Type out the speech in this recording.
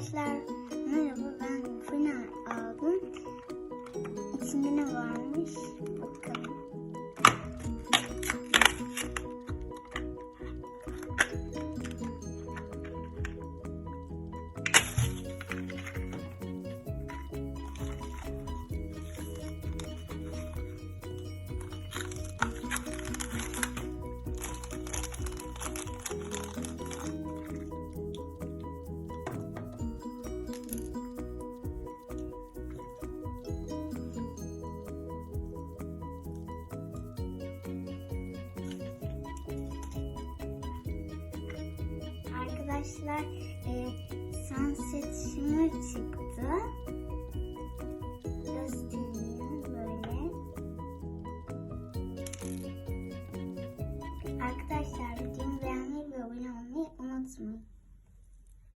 Arkadaşlar merhaba ben fırına aldım. İçinde ne varmış bakalım. Arkadaşlar e, sunset shimmer çıktı.